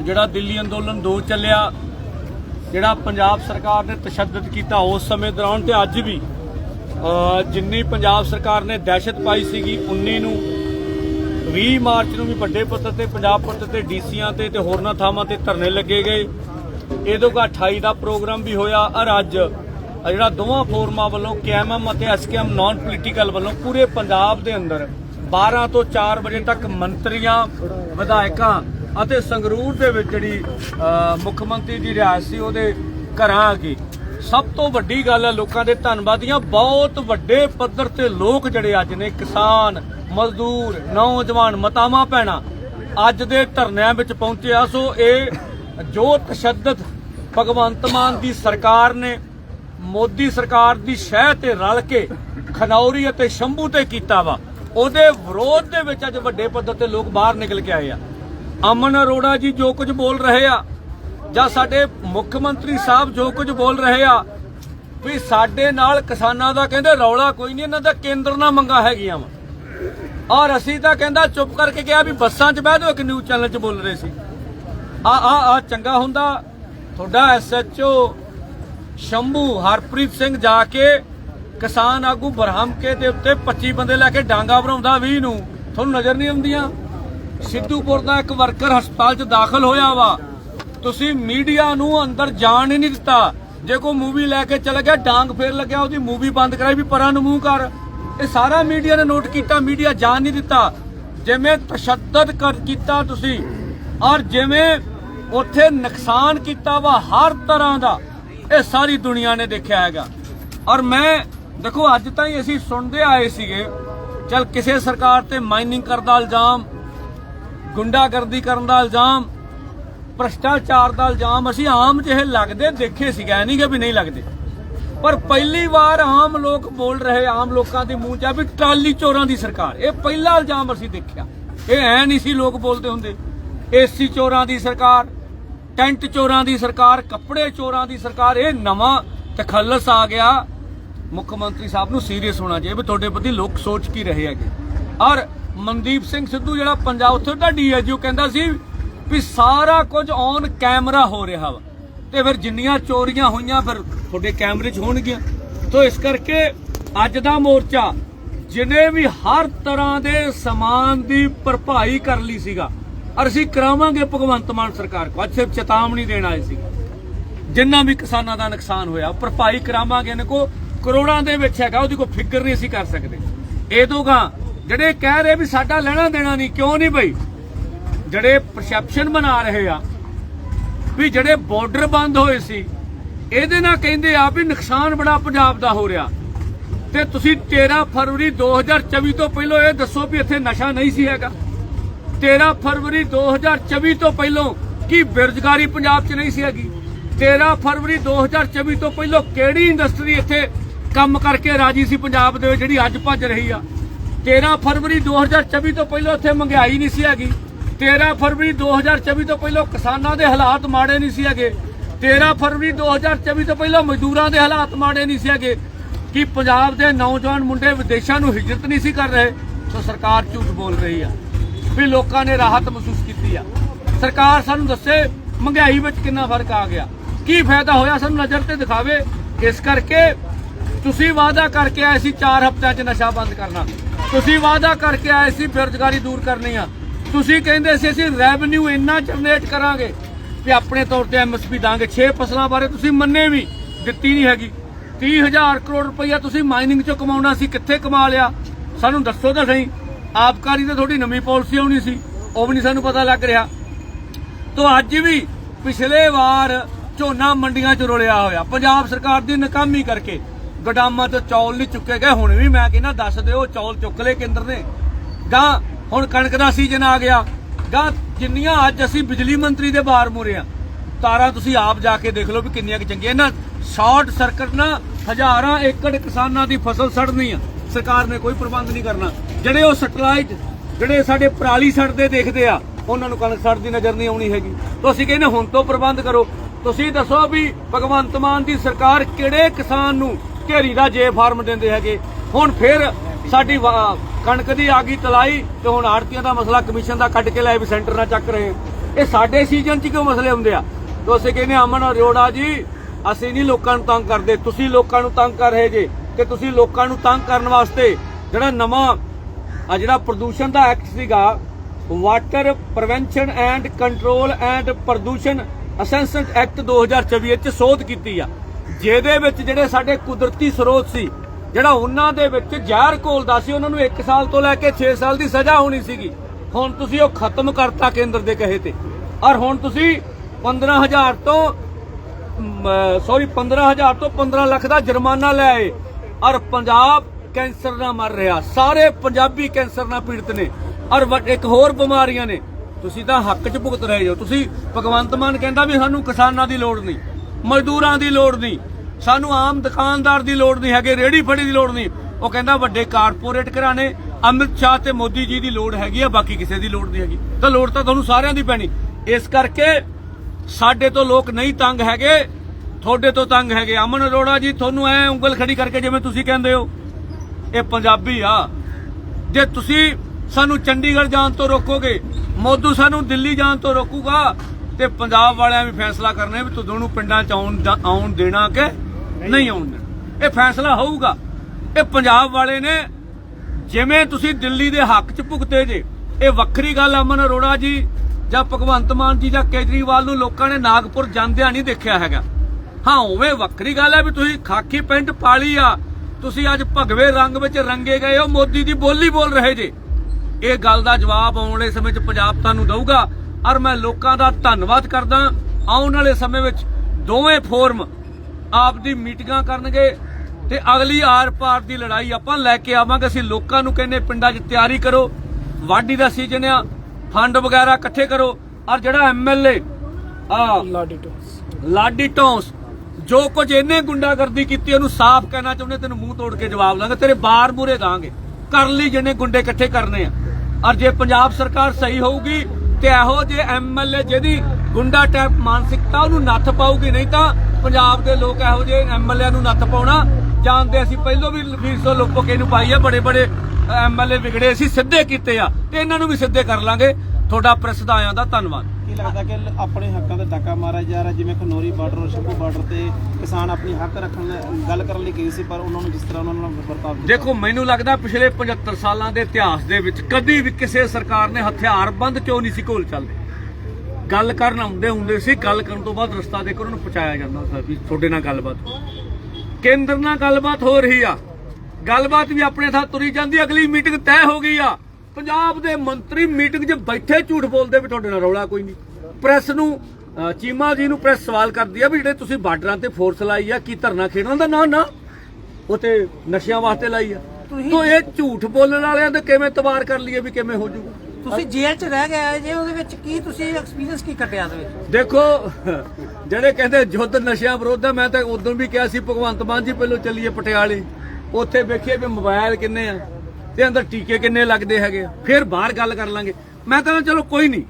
ਜਿਹੜਾ ਦਿੱਲੀ ਅੰਦੋਲਨ ਦੋ ਚੱਲਿਆ, ਜਿਹੜਾ ਪੰਜਾਬ ਸਰਕਾਰ ਨੇ ਤਸ਼ੱਦਦ ਕੀਤਾ ਉਸ ਸਮੇਂ ਦੌਰਾਨ ਤੇ ਅੱਜ ਵੀ ਜਿੰਨੀ ਪੰਜਾਬ ਸਰਕਾਰ ਨੇ ਦਹਿਸ਼ਤ ਪਾਈ ਸੀਗੀ 19 ਨੂੰ 20 ਮਾਰਚ ਨੂੰ ਵੀ ਵੱਡੇ ਪੱਧਰ ਤੇ, ਪੰਜਾਬ ਪੱਧਰ ਤੇ ਡੀਸੀਆਂ ਤੇ ਤੇ ਹੋਰਨਾਂ ਥਾਵਾਂ ਤੇ ਧਰਨੇ ਲੱਗੇ ਗਏ। ਇਹਦੋਂ ਕਾ 28 ਦਾ ਪ੍ਰੋਗਰਾਮ ਵੀ ਹੋਇਆ, ਔਰ ਅੱਜ ਜਿਹੜਾ ਦੋਵਾਂ ਫੋਰਮਾਂ ਵੱਲੋਂ ਕੇਐਮਐਮ ਅਤੇ ਐਸਕੇਐਮ ਨਾਨ ਪੋਲੀਟੀਕਲ ਵੱਲੋਂ ਪੂਰੇ ਪੰਜਾਬ ਦੇ ਅੰਦਰ 12 ਤੋਂ 4 ਵਜੇ ਤੱਕ ਮੰਤਰੀਆਂ, ਵਿਧਾਇਕਾਂ ਅਤੇ ਸੰਗਰੂਰ ਦੇ ਵਿੱਚ ਜਿਹੜੀ ਮੁੱਖ ਮੰਤਰੀ ਦੀ ਰਿਹਾਇਸ਼ ਸੀ ਉਹਦੇ ਘਰਾਂ ਆ ਕੇ ਸਭ ਤੋਂ ਵੱਡੀ ਗੱਲ ਹੈ ਲੋਕਾਂ ਦੇ ਧੰਨਵਾਦੀਆਂ ਬਹੁਤ ਵੱਡੇ ਪੱਧਰ ਤੇ ਲੋਕ ਜਿਹੜੇ ਅੱਜ ਨੇ, ਕਿਸਾਨ, ਮਜ਼ਦੂਰ, ਨੌਜਵਾਨ, ਮਤਾਵਾਂ ਪੈਣਾ ਅੱਜ ਦੇ ਧਰਨਿਆਂ ਵਿੱਚ ਪਹੁੰਚਿਆ ਸੋ ਇਹ ਜੋ ਤਸ਼ੱਦਦ ਭਗਵੰਤ ਮਾਨ ਦੀ ਸਰਕਾਰ ਨੇ ਮੋਦੀ ਸਰਕਾਰ ਦੀ ਸ਼ਹਿ ਤੇ ਰਲ ਕੇ ਖਨੌਰੀ ਅਤੇ ਸ਼ੰਭੂ ਤੇ ਕੀਤਾ ਵਾ। ਉਹਦੇ ਵਿਰੋਧ ਦੇ ਵਿੱਚ ਅੱਜ ਵੱਡੇ ਪੱਧਰ ਤੇ ਲੋਕ ਬਾਹਰ ਨਿਕਲ ਕੇ ਆਏ ਆ। ਅਮਨ ਅਰੋੜਾ ਜੀ ਜੋ ਕੁਝ ਬੋਲ ਰਹੇ ਆ, ਜਾਂ ਸਾਡੇ ਮੁੱਖ ਮੰਤਰੀ ਸਾਹਿਬ ਜੋ ਕੁਝ ਬੋਲ ਰਹੇ ਆ, ਵੀ ਸਾਡੇ ਨਾਲ ਕਿਸਾਨਾਂ ਦਾ ਕਹਿੰਦੇ ਰੌਲਾ ਕੋਈ ਨਹੀਂ, ਇਹਨਾਂ ਦਾ ਕੇਂਦਰ ਨਾਲ ਮੰਗਾ ਹੈਗੀਆਂ ਵਾ। ਔਰ ਅਸੀਂ ਤਾਂ ਕਹਿੰਦਾ ਚੁੱਪ ਕਰਕੇ ਕਿਹਾ ਵੀ ਬੱਸਾਂ 'ਚ ਬਹਿ ਦੋ ਇੱਕ ਨਿਊਜ਼ ਚੈਨਲ 'ਚ ਬੋਲ ਰਹੇ ਸੀ। ਆ ਆ ਆ ਚੰਗਾ ਹੁੰਦਾ, ਤੁਹਾਡਾ ਐਸਐਚਓ ਸ਼ੰਭੂ ਹਰਪ੍ਰੀਤ ਸਿੰਘ ਜਾ ਕੇ ਕਿਸਾਨ ਆਗੂ ਬਰਹਮਕੇ ਦੇ ਉੱਤੇ 25 ਬੰਦੇ ਲੈ ਕੇ ਡਾਂਗਾ ਭਰਾਉਂਦਾ 20 ਨੂੰ, ਤੁਹਾਨੂੰ ਨਜ਼ਰ ਨਹੀਂ ਆਉਂਦੀਆਂ? ਸਿੱਧੂਪੁਰ ਦਾ ਇੱਕ ਵਰਕਰ ਹਸਪਤਾਲ 'ਚ ਦਾਖਲ ਹੋਇਆ ਵਾ। ਤੁਸੀਂ ਮੀਡੀਆ ਨੂੰ ਅੰਦਰ ਜਾਣ ਹੀ ਨਹੀਂ ਦਿੱਤਾ। ਜੇ ਕੋਈ ਮੂਵੀ ਲੈ ਕੇ ਚਲਾ ਗਿਆ, ਡਾਂਗ ਫੇਰ ਲੱਗਿਆ, ਉਹਦੀ ਮੂਵੀ ਬੰਦ ਕਰਾਈ ਵੀ ਪਰਾਂ ਨੂੰ ਮੂੰਹ ਕਰ। ਇਹ ਸਾਰਾ ਮੀਡੀਆ ਨੇ ਨੋਟ ਕੀਤਾ, ਮੀਡੀਆ ਜਾਣ ਨਹੀਂ ਦਿੱਤਾ। ਜਿਵੇਂ ਤਸ਼ੱਦਦ ਕਰ ਕੀਤਾ ਤੁਸੀਂ, ਔਰ ਜਿਵੇਂ ਉੱਥੇ ਨੁਕਸਾਨ ਕੀਤਾ ਵਾ ਹਰ ਤਰ੍ਹਾਂ ਦਾ, ਇਹ ਸਾਰੀ ਦੁਨੀਆ ਨੇ ਦੇਖਿਆ ਹੈਗਾ। ਔਰ ਮੈਂ, ਦੇਖੋ, ਅੱਜ ਤਾਈਂ ਅਸੀਂ ਸੁਣਦੇ ਆਏ ਸੀਗੇ, ਚਲ ਕਿਸੇ ਸਰਕਾਰ ਤੇ ਮਾਈਨਿੰਗ ਕਰਦਾ ਇਲਜ਼ਾਮ ਗੁੰਡਾਗਰਦੀ ਕਰਨ ਦਾ ਇਲਜ਼ਾਮ, ਭ੍ਰਸ਼ਟਾਚਾਰ ਦਾ ਇਲਜ਼ਾਮ ਅਸੀਂ ਆਮ ਜਿਹੇ ਲੱਗਦੇ, ਦੇਖੇ ਸੀਗੇ ਨਹੀਂ ਕਿ ਵੀ ਨਹੀਂ ਲੱਗਦੇ। ਪਰ ਪਹਿਲੀ ਵਾਰ ਆਮ ਲੋਕ ਬੋਲ ਰਹੇ, ਆਮ ਲੋਕਾਂ ਦੇ ਮੂੰਹ 'ਚ ਆ ਵੀ ਟਰਾਲੀ ਚੋਰਾਂ ਦੀ ਸਰਕਾਰ। ਇਹ ਪਹਿਲਾ ਇਲਜ਼ਾਮ ਅਸੀਂ ਦੇਖਿਆ। ਇਹ ਐ ਨਹੀਂ ਸੀ ਲੋਕ ਬੋਲਦੇ ਹੁੰਦੇ। ਏਸੀ ਚੋਰਾਂ ਦੀ ਸਰਕਾਰ, ਟੈਂਟ ਚੋਰਾਂ ਦੀ ਸਰਕਾਰ, ਕੱਪੜੇ ਚੋਰਾਂ ਦੀ ਸਰਕਾਰ, ਇਹ ਨਵਾਂ ਤਖੱਲਸ ਆ ਗਿਆ। ਮੁੱਖ ਮੰਤਰੀ ਸਾਹਿਬ ਨੂੰ ਸੀਰੀਅਸ ਹੋਣਾ ਚਾਹੀਦਾ ਵੀ ਤੁਹਾਡੇ ਪ੍ਰਤੀ ਲੋਕ ਸੋਚ ਕੀ ਰਹੇ ਹੈਗੇ। ਔਰ ਮਨਦੀਪ ਸਿੰਘ ਸਿੱਧੂ ਜਿਹੜਾ ਪੰਜਾਬ ਉੱਥੇ ਦਾ ਡੀਐਜੀਓ ਕਹਿੰਦਾ ਸੀ ਵੀ ਸਾਰਾ ਕੁਝ ਔਨ ਕੈਮਰਾ ਹੋ ਰਿਹਾ ਵਾ। ਤੇ ਫਿਰ ਜਿੰਨੀਆਂ ਚੋਰੀਆਂ ਹੋਈਆਂ ਫਿਰ ਤੁਹਾਡੇ ਕੈਮਰੇ 'ਚ ਹੋਣਗੀਆਂ। ਤੋਂ ਇਸ ਕਰਕੇ ਅੱਜ ਦਾ ਮੋਰਚਾ ਜਿਹਨੇ ਵੀ ਹਰ ਤਰ੍ਹਾਂ ਦੇ ਸਮਾਨ ਦੀ ਭਰਪਾਈ ਕਰ ਲਈ ਸੀਗਾ, ਔਰ ਅਸੀਂ ਕਰਾਵਾਂਗੇ ਭਗਵੰਤ ਮਾਨ ਸਰਕਾਰ ਕੋ ਅੱਜ ਸਿਰਫ ਚੇਤਾਵਨੀ ਦੇਣ ਆਏ ਸੀ। ਜਿੰਨਾ ਵੀ ਕਿਸਾਨਾਂ ਦਾ ਨੁਕਸਾਨ ਹੋਇਆ ਭਰਪਾਈ ਕਰਾਵਾਂਗੇ। ਇਹਨਾਂ ਕੋ ਕਰੋੜਾਂ ਦੇ ਵਿੱਚ ਹੈਗਾ, ਉਹਦੀ ਕੋਈ ਫਿਕਰ ਨਹੀਂ ਅਸੀਂ ਕਰ ਸਕਦੇ। ਇਹ ਤੋਂ ਜਿਹੜੇ ਕਹਿ ਰਹੇ ਵੀ ਸਾਡਾ ਲੈਣਾ ਦੇਣਾ ਨਹੀਂ, ਕਿਉਂ ਨਹੀਂ ਬਈ? ਜਿਹੜੇ ਪਰਸੈਪਸ਼ਨ ਬਣਾ ਰਹੇ ਆ ਵੀ ਜਿਹੜੇ ਬਾਰਡਰ ਬੰਦ ਹੋਏ ਸੀ, ਇਹਦੇ ਨਾਲ ਕਹਿੰਦੇ ਆ ਵੀ ਨੁਕਸਾਨ ਬੜਾ ਪੰਜਾਬ ਦਾ ਹੋ ਰਿਹਾ। ਤੇ ਤੁਸੀਂ 13 ਫਰਵਰੀ 2024 ਤੋਂ ਪਹਿਲਾਂ ਇਹ ਦੱਸੋ ਵੀ ਇੱਥੇ ਨਸ਼ਾ ਨਹੀਂ ਸੀ ਹੈਗਾ। 13 ਫਰਵਰੀ 2024 ਤੋਂ ਪਹਿਲਾਂ ਕੀ ਬੇਰੁਜ਼ਗਾਰੀ ਪੰਜਾਬ 'ਚ ਨਹੀਂ ਸੀ ਹੈਗੀ? 13 ਫਰਵਰੀ 2024 ਤੋਂ ਪਹਿਲਾਂ ਕਿਹੜੀ ਇੰਡਸਟਰੀ ਇੱਥੇ ਕੰਮ ਕਰਕੇ ਰਾਜੀ ਸੀ ਪੰਜਾਬ ਦੇ ਵਿੱਚ ਜਿਹੜੀ ਅੱਜ ਭੱਜ ਰਹੀ ਆ? 13 ਫਰਵਰੀ 2024 ਤੋਂ ਪਹਿਲਾਂ ਇੱਥੇ ਮਹਿੰਗਾਈ ਨਹੀਂ ਸੀ ਹੈਗੀ। 13 ਫਰਵਰੀ 2024 ਤੋਂ ਪਹਿਲਾਂ ਕਿਸਾਨਾਂ ਦੇ ਹਾਲਾਤ ਮਾੜੇ ਨਹੀਂ ਸੀ ਹੈਗੇ। 13 ਫਰਵਰੀ 2024 ਤੋਂ ਪਹਿਲਾਂ ਮਜ਼ਦੂਰਾਂ ਦੇ ਹਾਲਾਤ ਮਾੜੇ ਨਹੀਂ ਸੀ ਹੈਗੇ। ਕਿ ਪੰਜਾਬ ਦੇ ਨੌਜਵਾਨ ਮੁੰਡੇ ਵਿਦੇਸ਼ਾਂ ਨੂੰ ਹਿਜਰਤ ਨਹੀਂ ਸੀ ਕਰ ਰਹੇ? ਸੋ ਸਰਕਾਰ ਝੂਠ ਬੋਲ ਰਹੀ ਆ। ਵੀ ਲੋਕਾਂ ਨੇ ਰਾਹਤ ਮਹਿਸੂਸ ਕੀਤੀ ਆ। ਸਰਕਾਰ ਸਾਨੂੰ ਦੱਸੇ ਮਹਿੰਗਾਈ ਵਿੱਚ ਕਿੰਨਾ ਫ਼ਰਕ ਆ ਗਿਆ। ਕੀ ਫਾਇਦਾ ਹੋਇਆ ਸਾਨੂੰ ਨਜ਼ਰ ਤੇ ਦਿਖਾਵੇ? ਇਸ ਕਰਕੇ ਤੁਸੀਂ ਵਾਅਦਾ ਕਰਕੇ ਆਏ ਸੀ 4 ਹਫ਼ਤਿਆਂ 'ਚ ਨਸ਼ਾ ਬੰਦ ਕਰਨਾ। ਤੁਸੀਂ ਵਾਅਦਾ ਕਰਕੇ ਆਏ ਸੀ, ਬੇਰੁਜ਼ਗਾਰੀ ਦੂਰ ਕਰਨੀ ਆ। ਤੁਸੀਂ ਕਹਿੰਦੇ ਸੀ, ਅਸੀਂ ਰੈਵਨਿਊ ਇੰਨਾ ਜਨਰੇਟ ਕਰਾਂਗੇ ਵੀ ਆਪਣੇ ਤੌਰ ਤੇ ਐਮਐਸਪੀ ਦਾਂਗੇ। 6 ਫਸਲਾਂ ਬਾਰੇ ਤੁਸੀਂ ਮੰਨੇ ਵੀ, ਦਿੱਤੀ ਨਹੀਂ ਹੈਗੀ। 30000 ਕਰੋੜ ਰੁਪਈਆ ਤੁਸੀਂ ਮਾਈਨਿੰਗ 'ਚੋਂ ਕਮਾਉਣਾ ਸੀ, ਕਿੱਥੇ ਕਮਾ ਲਿਆ? ਸਾਨੂੰ ਦੱਸੋ ਤਾਂ ਸਹੀ। ਆਬਕਾਰੀ ਤੇ ਤੁਹਾਡੀ ਨਵੀਂ ਪਾਲਿਸੀ ਆਉਣੀ ਸੀ, ਉਹ ਵੀ ਨਹੀਂ ਸਾਨੂੰ ਪਤਾ ਲੱਗ ਰਿਹਾ। ਤੋਂ ਅੱਜ ਵੀ ਪਿਛਲੇ ਵਾਰ ਝੋਨਾ ਮੰਡੀਆਂ 'ਚ ਰੁਲਿਆ ਹੋਇਆ। ਪੰਜਾਬ ਸਰਕਾਰ ਦੀ ਨਾਕਾਮੀ ਕਰਕੇ ਗੋਦਾਮਾਂ ਤੋਂ ਚੌਲ ਨਹੀਂ ਚੁੱਕੇ ਗਏ, ਹੁਣ ਵੀ ਮੈਂ ਕਹਿੰਦਾ ਦੱਸ ਦਿਓ, ਚੌਲ ਚੁੱਕ ਲਏ ਕੇਂਦਰ ਨੇ। ਗਾਂ ਹੁਣ ਕਣਕ ਦਾ ਸੀਜ਼ਨ ਆ ਗਿਆ। ਗਾਂ ਜਿੰਨੀਆਂ ਅੱਜ ਅਸੀਂ ਬਿਜਲੀ ਮੰਤਰੀ ਦੇ ਬਾਹਰ ਮੁਰੇ ਆ, ਤਾਰਾਂ ਤੁਸੀਂ ਆਪ ਜਾ ਕੇ ਦੇਖ ਲਓ ਵੀ ਕਿੰਨੀਆਂ ਕਿ ਚੰਗੀਆਂ। ਨਾ ਸ਼ਾਰਟ ਸਰਕਟ ਨਾ ਹਜ਼ਾਰਾਂ ਏਕੜ ਕਿਸਾਨਾਂ ਦੀ ਫਸਲ ਸੜਨੀ ਆ। ਸਰਕਾਰ ਨੇ ਕੋਈ ਪ੍ਰਬੰਧ ਨਹੀਂ ਕਰਨਾ। ਜਿਹੜੇ ਉਹ ਸੈਟਲਾਈਟ, ਜਿਹੜੇ ਸਾਡੇ ਪਰਾਲੀ ਸੜਦੇ ਦੇਖਦੇ ਆ, ਉਹਨਾਂ ਨੂੰ ਕਣਕ ਸੜਦੀ ਨਜ਼ਰ ਨਹੀਂ ਆਉਣੀ ਹੈਗੀ। ਤਾਂ ਅਸੀਂ ਕਹਿੰਦੇ ਹੁਣ ਤੋਂ ਪ੍ਰਬੰਧ ਕਰੋ। ਤੁਸੀਂ ਦੱਸੋ ਵੀ ਭਗਵੰਤ ਮਾਨ ਦੀ ਸਰਕਾਰ ਕਿਹੜੇ ਕਿਸਾਨ ਨੂੰ ਘੇਰੀ ਦਾ ਜੇ ਫਾਰਮ ਦਿੰਦੇ ਹੈਗੇ। ਹੁਣ ਫਿਰ ਸਾਡੀ ਕਣਕ ਦੀ ਆ ਗਈ ਤਲਾਈ ਤੇ ਹੁਣ ਆੜਤੀਆਂ ਦਾ ਮਸਲਾ ਕਮਿਸ਼ਨ ਦਾ ਕੱਢ ਕੇ ਲੈ ਵੀ ਸੈਂਟਰ ਨਾਲ ਚੱਕ ਰਹੇ। ਇਹ ਸਾਡੇ ਸੀਜ਼ਨ 'ਚ ਕਿਉਂ ਮਸਲੇ ਹੁੰਦੇ ਆ? ਤਾਂ ਅਸੀਂ ਕਹਿੰਦੇ ਅਮਨ ਅਰੋੜਾ ਜੀ, ਅਸੀਂ ਨਹੀਂ ਲੋਕਾਂ ਨੂੰ ਤੰਗ ਕਰਦੇ। ਤੁਸੀਂ ਲੋਕਾਂ ਨੂੰ ਤੰਗ ਕਰ ਰਹੇ ਜੇ ਤੇ ਤੁਸੀਂ ਲੋਕਾਂ ਨੂੰ ਤੰਗ ਕਰਨ ਵਾਸਤੇ ਜਿਹੜਾ ਨਵਾਂ, ਆ ਜਿਹੜਾ ਪ੍ਰਦੂਸ਼ਣ ਦਾ ਐਕਟ ਸੀਗਾ water prevention and control and ਪ੍ਰਦੂਸ਼ਣ ਅਸੈਂਸਮੈਂਟ ਐਕਟ 2024 ਵਿੱਚ ਸੋਧ ਕੀਤੀ ਆ। ਜਿਹਦੇ ਵਿੱਚ ਜਿਹੜੇ ਸਾਡੇ ਕੁਦਰਤੀ ਸਰੋਤ ਸੀ, ਜਿਹੜਾ ਉਹਨਾਂ ਦੇ ਵਿੱਚ ਜ਼ਹਿਰ ਘੋਲਦਾ ਸੀ, ਉਹਨਾਂ ਨੂੰ 1 ਸਾਲ ਤੋਂ ਲੈ ਕੇ 6 ਸਾਲ ਦੀ ਸਜ਼ਾ ਹੋਣੀ ਸੀਗੀ। ਹੁਣ ਤੁਸੀਂ ਉਹ ਖਤਮ ਕਰਤਾ ਕੇਂਦਰ ਦੇ ਕਹੇ ਤੇ। ਔਰ ਹੁਣ ਤੁਸੀਂ 15000 ਤੋਂ ਸੌਰੀ 15000 ਤੋਂ 15 ਲੱਖ ਦਾ ਜੁਰਮਾਨਾ ਲੈ ਆਏ। ਔਰ ਪੰਜਾਬ ਕੈਂਸਰ ਨਾਲ ਮਰ ਰਿਹਾ। ਸਾਰੇ ਪੰਜਾਬੀ ਕੈਂਸਰ ਨਾਲ ਪੀੜਤ ਨੇ। ਔਰ ਇੱਕ ਹੋਰ ਬਿਮਾਰੀਆਂ ਨੇ। ਤੁਸੀਂ ਤਾਂ ਹੱਕ 'ਚ ਭੁਗਤ ਰਹੇ ਹੋ। ਤੁਸੀਂ ਭਗਵੰਤ ਮਾਨ ਕਹਿੰਦਾ ਵੀ ਸਾਨੂੰ ਕਿਸਾਨਾਂ ਦੀ ਲੋੜ ਨਹੀਂ। ਮਜ਼ਦੂਰਾਂ ਦੀ ਲੋੜ ਨਹੀਂ। ਸਾਨੂੰ ਆਮ ਦੁਕਾਨਦਾਰ ਦੀ ਲੋੜ ਨਹੀਂ ਹੈਗੇ ਰੇੜੀ ਫੜੀ ਦੀ ਲੋੜ ਨਹੀਂ। ਉਹ ਕਹਿੰਦਾ ਵੱਡੇ ਕਾਰਪੋਰੇਟ ਘਰਾਣੇ, ਅਮਿਤ ਸ਼ਾਹ ਤੇ ਮੋਦੀ ਜੀ ਦੀ ਲੋੜ ਹੈਗੀ ਆ, ਬਾਕੀ ਕਿਸੇ ਦੀ ਲੋੜ ਨਹੀਂ ਹੈਗੀ। ਤਾਂ ਲੋੜ ਤਾਂ ਤੁਹਾਨੂੰ ਸਾਰਿਆਂ ਦੀ ਪੈਣੀ। ਇਸ ਕਰਕੇ ਸਾਡੇ ਤੋਂ ਲੋਕ ਨਹੀਂ ਤੰਗ ਹੈਗੇ, ਤੁਹਾਡੇ ਤੋਂ ਤੰਗ ਹੈਗੇ। ਅਮਨ ਅਰੋੜਾ ਜੀ, ਤੁਹਾਨੂੰ ਐ ਉਂਗਲ ਖੜੀ ਕਰਕੇ ਜਿਵੇਂ ਤੁਸੀਂ ਕਹਿੰਦੇ ਹੋ, ਇਹ ਪੰਜਾਬੀ ਆ। ਜੇ ਤੁਸੀਂ ਸਾਨੂੰ ਚੰਡੀਗੜ੍ਹ ਜਾਣ ਤੋਂ ਰੋਕੋਗੇ, ਮੋਦੂ ਸਾਨੂੰ ਦਿੱਲੀ ਜਾਣ ਤੋਂ ਰੋਕੂਗਾ ਤੇ ਪੰਜਾਬ ਵਾਲਿਆਂ ਵੀ ਫੈਸਲਾ ਕਰਨਾ ਵੀ ਤੁਹਾਨੂੰ ਨੂੰ ਪਿੰਡਾਂ ਚ ਆਉਣ ਆਉਣ ਦੇਣਾ ਕਿ ਨਹੀਂ। ਆਉਣ ਦੇਣਾ? ਇਹ ਫੈਸਲਾ ਹੋਊਗਾ। ਇਹ ਪੰਜਾਬ ਵਾਲੇ ਨੇ ਜਿਵੇਂ ਤੁਸੀਂ ਦਿੱਲੀ ਦੇ ਹੱਕ 'ਚ ਭੁਗਤੇ ਜੇ ਇਹ ਵੱਖਰੀ ਗੱਲ ਅਮਨ ਅਰੋੜਾ ਜੀ ਜਾਂ ਭਗਵੰਤ ਮਾਨ ਜੀ ਜਾਂ ਕੇਜਰੀਵਾਲ ਨੂੰ ਲੋਕਾਂ ਨੇ ਨਾਗਪੁਰ ਜਾਂਦਿਆਂ ਨਹੀਂ ਦੇਖਿਆ ਹੈਗਾ। ਹਾਂ ਉਵੇਂ ਵੱਖਰੀ ਗੱਲ ਹੈ ਵੀ ਤੁਸੀਂ ਖਾਕੀ ਪੈਂਟ ਪਾਲੀ ਆ ਤੁਸੀਂ ਅੱਜ ਭਗਵੇ ਰੰਗ ਵਿੱਚ ਰੰਗੇ ਗਏ ਹੋ ਮੋਦੀ ਦੀ ਬੋਲੀ ਬੋਲ ਰਹੇ ਜੇ। ਇਹ ਗੱਲ ਦਾ ਜਵਾਬ ਆਉਣ ਵਾਲੇ ਸਮੇਂ 'ਚ ਪੰਜਾਬ ਤੁਹਾਨੂੰ ਦਊਗਾ। ਔਰ ਮੈਂ ਲੋਕਾਂ ਦਾ ਧੰਨਵਾਦ ਕਰਦਾ ਆਉਣ ਵਾਲੇ ਸਮੇਂ ਵਿੱਚ ਦੋਵੇਂ ਫੋਰਮ ਆਪ ਦੀ ਮੀਟਿੰਗਾਂ ਕਰਨਗੇ ਤੇ ਅਗਲੀ ਆਰ-ਪਾਰ ਦੀ ਲੜਾਈ ਆਪਾਂ ਲੈ ਕੇ ਆਵਾਂਗੇ। ਅਸੀਂ ਲੋਕਾਂ ਨੂੰ ਕਹਿੰਦੇ ਪਿੰਡਾਂ 'ਚ ਤਿਆਰੀ ਕਰੋ ਵਾਢੀ ਦਾ ਸੀਜ਼ਨ ਆ ਫੰਡ ਵਗੈਰਾ ਇਕੱਠੇ ਕਰੋ ਔਰ ਜਿਹੜਾ ਐਮਐਲਏ ਆ ਲਾਡੀ ਟੌਂਸ। ਜੋ ਕੁਝ ਇਹਨੇ ਗੁੰਡਾਗਰਦੀ ਕੀਤੀ ਉਹਨੂੰ ਸਾਫ਼ ਕਹਿਣਾ ਚਾਹੁੰਦੇ ਤੈਨੂੰ ਮੂੰਹ ਤੋੜ ਕੇ ਜਵਾਬ ਦਾਂਗੇ ਤੇਰੇ ਬਾਰ ਮੂਰੇ ਦਾਂਗੇ। ਕਰ ਲਈ ਜਿਹਨੇ ਗੁੰਡੇ ਇਕੱਠੇ ਕਰਨੇ ਆ। ਔਰ ਜੇ ਪੰਜਾਬ ਸਰਕਾਰ ਸਹੀ ਹੋਊਗੀ ਤੇ ਇਹੋ ਜੇ ਐਮਐਲਏ ਜਿਹਦੀ ਗੁੰਡਾ ਟੈਪ ਮਾਨਸਿਕਤਾ ਉਹਨੂੰ ਨੱਥ ਪਾਊਗੀ, ਨਹੀਂ ਤਾਂ ਪੰਜਾਬ ਦੇ ਲੋਕ ਇਹੋ ਜੇ ਐਮਐਲਏ ਨੂੰ ਨੱਥ ਪਾਉਣਾ ਜਾਣਦੇ ਅਸੀਂ ਪਹਿਲਾਂ ਵੀ ਲਖੀਰ ਸੋ ਲੋਪੋਕੇ ਨੂੰ ਪਾਈ ਆ, ਬੜੇ ਬੜੇ ਐਮਐਲਏ ਵਿਗੜੇ ਅਸੀਂ ਸਿੱਧੇ ਕੀਤੇ ਆ, ਤੇ ਇਹਨਾਂ ਨੂੰ ਵੀ ਸਿੱਧੇ ਕਰ ਲਾਂਗੇ। ਤੁਹਾਡਾ ਪ੍ਰੈਸ ਦਾ ਆਇਆਂ ਦਾ ਧੰਨਵਾਦ। ਕੀ ਲੱਗਦਾ ਕਿ ਆਪਣੇ ਹੱਕਾਂ ਤੇ ਡਾਕਾ ਮਾਰਿਆ ਜਾ ਰਿਹਾ, ਜਿਵੇਂ ਖਨੌਰੀ ਬਾਰਡਰ ਔਰ ਸ਼ੰਭੂ ਬਾਰਡਰ ਤੇ ਕਿਸਾਨ ਆਪਣੀ ਹੱਕ ਰੱਖਣ ਗੱਲ ਕਰਨ ਲਈ ਗਏ ਸੀ, ਪਰ ਉਹਨਾਂ ਨੂੰ ਜਿਸ ਤਰ੍ਹਾਂ ਉਹਨਾਂ ਨਾਲ ਵਰਤਾਵ ਦੇਖੋ, ਮੈਨੂੰ ਲੱਗਦਾ ਪਿਛਲੇ 75 ਸਾਲਾਂ ਦੇ ਇਤਿਹਾਸ ਦੇ ਵਿੱਚ ਕਦੀ ਵੀ ਕਿਸੇ ਸਰਕਾਰ ਨੇ ਹਥਿਆਰਬੰਦ ਕਿਉਂ ਨਹੀਂ ਸੀ ਘੋਲ ਚੱਲਦੇ? ਗੱਲ ਕਰਨ ਆਉਂਦੇ ਹੁੰਦੇ ਸੀ, ਗੱਲ ਕਰਨ ਤੋਂ ਬਾਅਦ ਰਸਤਾ ਦੇ ਕੇ ਉਹਨਾਂ ਨੂੰ ਪਹੁੰਚਾਇਆ ਜਾਂਦਾ ਸੀ ਵੀ ਤੁਹਾਡੇ ਨਾਲ ਗੱਲਬਾਤ ਕੇਂਦਰ ਨਾਲ ਗੱਲਬਾਤ ਹੋ ਰਹੀ ਆ। ਗੱਲਬਾਤ ਵੀ ਆਪਣੇ ਥਾਂ ਤੁਰੀ ਜਾਂਦੀ, ਅਗਲੀ ਮੀਟਿੰਗ ਤੈਅ ਹੋ ਗਈ ਆ। ਪੰਜਾਬ ਦੇ ਮੰਤਰੀ ਮੀਟਿੰਗ 'ਚ ਬੈਠੇ ਝੂਠ ਬੋਲਦੇ ਵੀ ਤੁਹਾਡੇ ਨਾਲ ਰੌਲਾ ਕੋਈ ਨਹੀਂ। ਪ੍ਰੈਸ ਨੂੰ ਚੀਮਾ ਜੀ ਨੂੰ ਪ੍ਰੈਸ ਸਵਾਲ ਕਰਦੀ ਆ ਵੀ ਜਿਹੜੇ ਤੁਸੀਂ ਬਾਰਡਰਾਂ ਤੇ ਫੋਰਸ ਲਾਈ ਆ ਕੀ ਧਰਨਾ ਖੇਡਣ ਦਾ ਨਾ ਨਾ? ਉਹ ਤੇ ਨਸ਼ਿਆਂ ਵਾਸਤੇ ਲਾਈ ਆ। ਤੋ ਇਹ ਝੂਠ ਬੋਲਣ ਵਾਲਿਆਂ ਦੇ ਕਿਵੇਂ ਤਬਾਰ ਕਰ ਲਈਏ ਵੀ ਕਿਵੇਂ ਹੋ ਜਾਊਗਾ? ਤੁਸੀਂ ਜੇਲ੍ਹ 'ਚ ਰਹਿ ਗਏ ਜੇ ਉਹਦੇ ਵਿੱਚ ਕੀ ਤੁਸੀਂ ਐਕਸਪੀਰੀਅੰਸ ਕੀ ਕੱਟਿਆ ਦੇ ਵਿੱਚ? ਦੇਖੋ ਜਿਹੜੇ ਕਹਿੰਦੇ ਯੁੱਧ ਨਸ਼ਿਆਂ ਵਿਰੋਧ ਦਾ ਮੈਂ ਤਾਂ ਉਦੋਂ ਵੀ ਕਿਹਾ ਸੀ ਭਗਵੰਤ ਮਾਨ ਜੀ ਪਹਿਲਾਂ ਚੱਲੀਏ ਪਟਿਆਲੇ। ਉੱਥੇ ਵੇਖੀਏ ਵੀ ਮੋਬਾਈਲ ਕਿੰਨੇ ਆ। ਤੇ ਅੰਦਰ ਟੀਕੇ ਕਿੰਨੇ ਲੱਗਦੇ ਹੈਗੇ ਫਿਰ ਬਾਹਰ ਗੱਲ ਕਰ ਲਾਂਗੇ। ਮੈਂ ਤਾਂ ਚਲੋ ਕੋਈ ਨਹੀਂ।